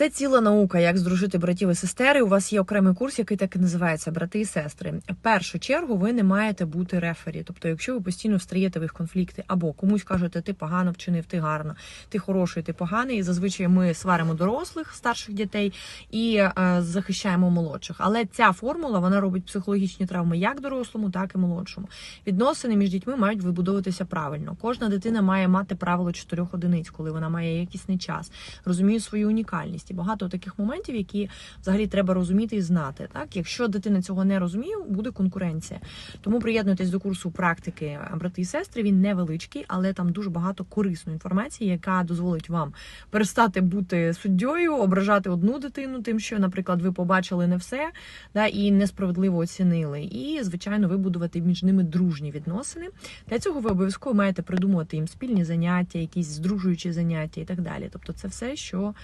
Це ціла наука, як здружити братів і сестер. У вас є окремий курс, який так і називається брати і сестри. В першу чергу ви не маєте бути рефері. Тобто, якщо ви постійно встрієте в їх конфлікти, або комусь кажете, ти погано вчинив, ти гарно, ти хороший, ти поганий. І зазвичай ми сваримо дорослих старших дітей і е, захищаємо молодших. Але ця формула вона робить психологічні травми як дорослому, так і молодшому. Відносини між дітьми мають вибудовуватися правильно. Кожна дитина має мати правило чотирьох одиниць, коли вона має якісний час, розуміє свою унікальність. І багато таких моментів, які взагалі треба розуміти і знати. Так, якщо дитина цього не розуміє, буде конкуренція. Тому приєднуйтесь до курсу практики брати і сестри. Він невеличкий, але там дуже багато корисної інформації, яка дозволить вам перестати бути суддєю, ображати одну дитину, тим, що, наприклад, ви побачили не все, да, і несправедливо оцінили. І, звичайно, вибудувати між ними дружні відносини. Для цього ви обов'язково маєте придумувати їм спільні заняття, якісь здружуючі заняття і так далі. Тобто, це все, що